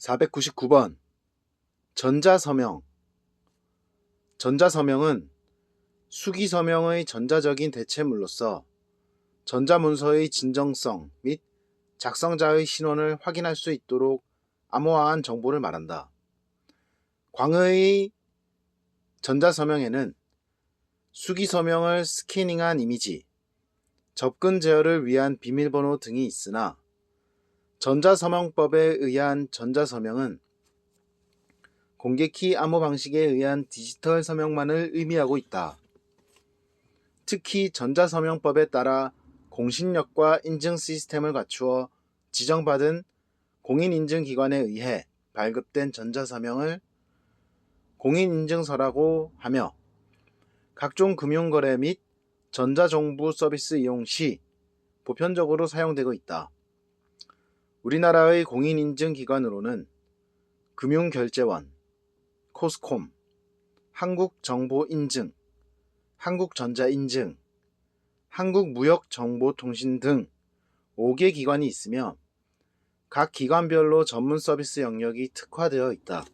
499번 전자서명 전자서명은 수기서명의 전자적인 대체물로서 전자문서의 진정성 및 작성자의 신원을 확인할 수 있도록 암호화한 정보를 말한다. 광의의 전자서명에는 수기서명을 스캐닝한 이미지, 접근 제어를 위한 비밀번호 등이 있으나 전자서명법에 의한 전자서명은 공개키 암호 방식에 의한 디지털 서명만을 의미하고 있다. 특히 전자서명법에 따라 공신력과 인증 시스템을 갖추어 지정받은 공인인증기관에 의해 발급된 전자서명을 공인인증서라고 하며 각종 금융거래 및 전자정부 서비스 이용 시 보편적으로 사용되고 있다. 우리나라의 공인인증기관으로는 금융결제원, 코스콤, 한국정보인증, 한국전자인증, 한국무역정보통신 등 5개 기관이 있으며 각 기관별로 전문 서비스 영역이 특화되어 있다.